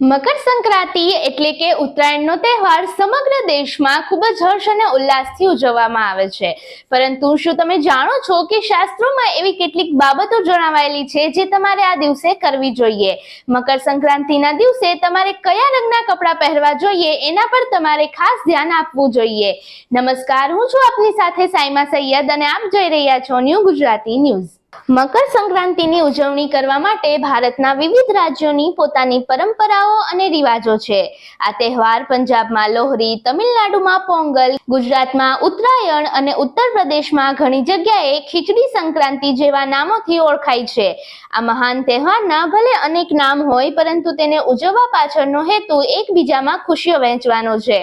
મકર સંક્રાંતિ એટલે કે ઉત્તરાયણનો તહેવાર સમગ્ર દેશમાં ખૂબ જ હર્ષ અને ઉલ્લાસથી ઉજવવામાં આવે છે. પરંતુ શું તમે જાણો છો કે શાસ્ત્રોમાં એવી કેટલીક બાબતો જણાવાયેલી છે જે તમારે આ દિવસે કરવી જોઈએ? મકર સંક્રાંતિના દિવસે તમારે કયા રંગના કપડાં પહેરવા જોઈએ? એના પર તમારે ખાસ ધ્યાન આપવું જોઈએ. નમસ્કાર, હું છું આપની સાથે સાઈમા સૈયદ અને આપ જોઈ રહ્યા છો ન્યૂ ગુજરાતી ન્યૂઝ. મકર સંક્રાંતિની ઉજવણી કરવા માટે ભારતના વિવિધ રાજ્યોની પોતાની પરંપરાઓ અને રિવાજો છે. આ તહેવાર પંજાબમાં લોહરી, તમિલનાડુમાં પોંગલ, ગુજરાતમાં ઉત્તરાયણ અને ઉત્તર પ્રદેશમાં ઘણી જગ્યાએ ખીચડી સંક્રાંતિ જેવા નામોથી ઓળખાય છે. આ મહાન તહેવારના ભલે અનેક નામ હોય, પરંતુ તેને ઉજવવા પાછળનો હેતુ એકબીજામાં ખુશીઓ વહેંચવાનો છે.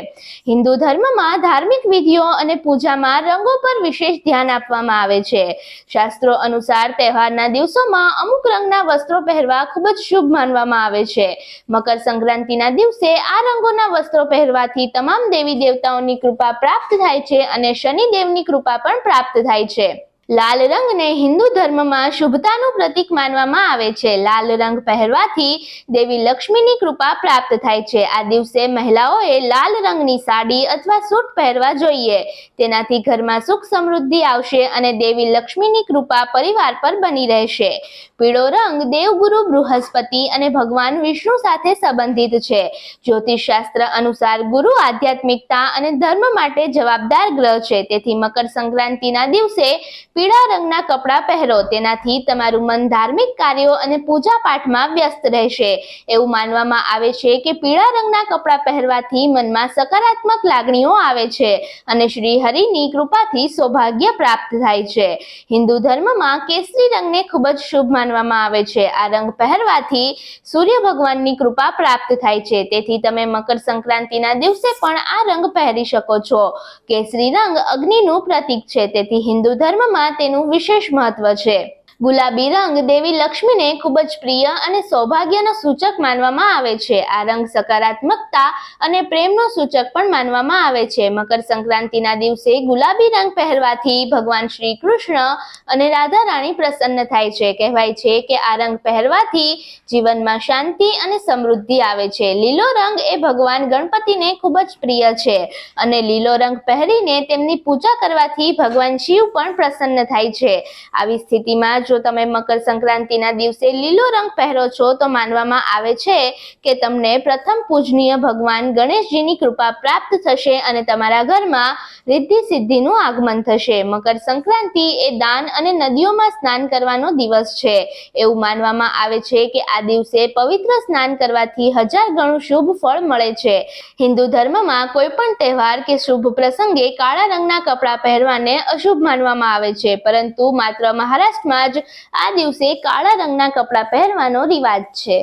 હિન્દુ ધર્મમાં ધાર્મિક વિધિઓ અને પૂજામાં રંગો પર વિશેષ ધ્યાન આપવામાં આવે છે. શાસ્ત્રો અનુસાર તહેવારના દિવસોમાં અમુક રંગના વસ્ત્રો પહેરવા ખૂબ જ શુભ માનવામાં આવે છે. મકર સંક્રાંતિના દિવસે આ રંગોના વસ્ત્રો પહેરવાથી તમામ દેવી દેવતાઓની કૃપા પ્રાપ્ત થાય છે અને શનિદેવની કૃપા પણ પ્રાપ્ત થાય છે. લાલ રંગને હિન્દુ ધર્મમાં શુભતાનું પ્રતીક માનવામાં આવે છે. લાલ રંગ પહેરવાથી દેવી લક્ષ્મીની કૃપા પ્રાપ્ત થાય છે. આ દિવસે મહિલાઓએ લાલ રંગની સાડી અથવા સૂટ પહેરવા જોઈએ. તેનાથી ઘરમાં સુખ સમૃદ્ધિ આવશે અને દેવી લક્ષ્મીની કૃપા પરિવાર પર બની રહેશે. પીળો રંગ દેવગુરુ, બૃહસ્પતિ અને ભગવાન વિષ્ણુ સાથે સંબંધિત છે. જ્યોતિષશાસ્ત્ર અનુસાર ગુરુ આધ્યાત્મિકતા અને ધર્મ માટે જવાબદાર ગ્રહ છે. તેથી મકર સંક્રાંતિના દિવસે પીળા રંગના કપડાં પહેરો. તેનાથી તમારું મન ધાર્મિક કાર્યો અને પૂજા પાઠમાં વ્યસ્ત રહેશે. એવું માનવામાં આવે છે કે પીળા રંગના કપડાં પહેરવાથી મનમાં સકારાત્મક લાગણીઓ આવે છે અને શ્રી હરિની કૃપાથી સૌભાગ્ય પ્રાપ્ત થાય છે. હિન્દુ ધર્મમાં કેસરી રંગને ખૂબ જ શુભ માનવામાં આવે છે. આ રંગ પહેરવાથી સૂર્ય ભગવાનની કૃપા પ્રાપ્ત થાય છે. તેથી તમે મકર સંક્રાંતિના દિવસે પણ આ રંગ પહેરી શકો છો. કેસરી રંગ અગ્નિનું પ્રતીક છે. તેથી હિન્દુ ધર્મમાં તેનું વિશેષ મહત્વ છે. ગુલાબી રંગ દેવી લક્ષ્મીને ખૂબ જ પ્રિય અને સૌભાગ્યનો સૂચક માનવામાં આવે છે. આ રંગ સકારાત્મકતા અને પ્રેમનો સૂચક પણ માનવામાં આવે છે. મકર સંક્રાંતિના દિવસે ગુલાબી રંગ પહેરવાથી ભગવાન શ્રી કૃષ્ણ અને રાધા રાણી પ્રસન્ન થાય છે. કહેવાય છે કે આ રંગ પહેરવાથી જીવનમાં શાંતિ અને સમૃદ્ધિ આવે છે. લીલો રંગ એ ભગવાન ગણપતિને ખૂબ જ પ્રિય છે અને લીલો રંગ પહેરીને તેમની પૂજા કરવાથી ભગવાન શિવ પણ પ્રસન્ન થાય છે. આવી સ્થિતિમાં જો તમે મકર સંક્રાંતિના દિવસે લીલો રંગ પહેરો છો, તો માનવામાં આવે છે કે તમને પ્રથમ પૂજનીય ભગવાન ગણેશજીની કૃપા પ્રાપ્ત થશે અને તમારા ઘરમાં રિદ્ધિ સિદ્ધિનું આગમન થશે. મકર સંક્રાંતિ એ દાન અને નદીઓમાં સ્નાન કરવાનો દિવસ છે. એવું માનવામાં આવે છે કે આ દિવસે પવિત્ર સ્નાન કરવાથી હજાર ગણું શુભ ફળ મળે છે. હિન્દુ ધર્મમાં કોઈ પણ તહેવાર કે શુભ પ્રસંગે કાળા રંગના કપડાં પહેરવાને અશુભ માનવામાં આવે છે. પરંતુ માત્ર મહારાષ્ટ્રમાં જ આ દિવસે કાળા રંગના કપડાં પહેરવાનો રિવાજ છે.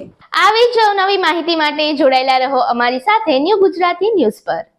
આવી જ નવી માહિતી માટે જોડાયેલા રહો અમારી સાથે ન્યૂ ગુજરાતી ન્યૂઝ પર.